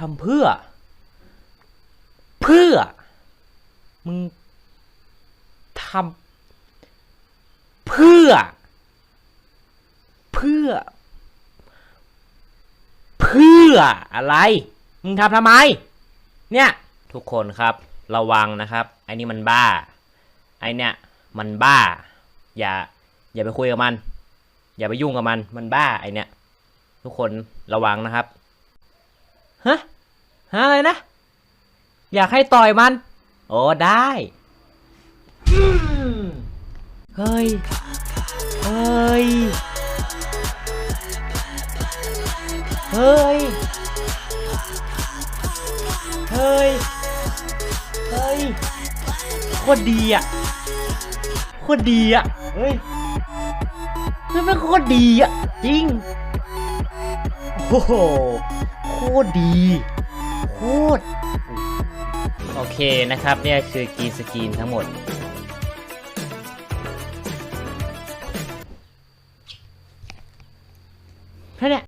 ทำเพื่อ เพื่อ มึงทำเพื่อ เพื่อ เพื่ออะไร มึงทำทำไม เนี่ย ทุกคนครับ ระวังนะครับ ไอ้นี่มันบ้า ไอเนี่ยมันบ้า อย่า อย่าไปคุยกับมัน อย่าไปยุ่งกับมัน มันบ้าไอเนี่ย ทุกคนระวังนะครับ ฮะฮะอะไรนะ อยากให้ต่อยมัน โอ้ได้เฮ้ย เฮ้ย เฮ้ย เฮ้ย เฮ้ย โคตรดีอะ โคตรดีอะ เฮ้ยมันเป็นโคตรดีอะ จริง โอ้โหโคตรดีโคตรโอเคนะครับเนี่ยคือกรีสกรีนทั้งหมด แค่นี้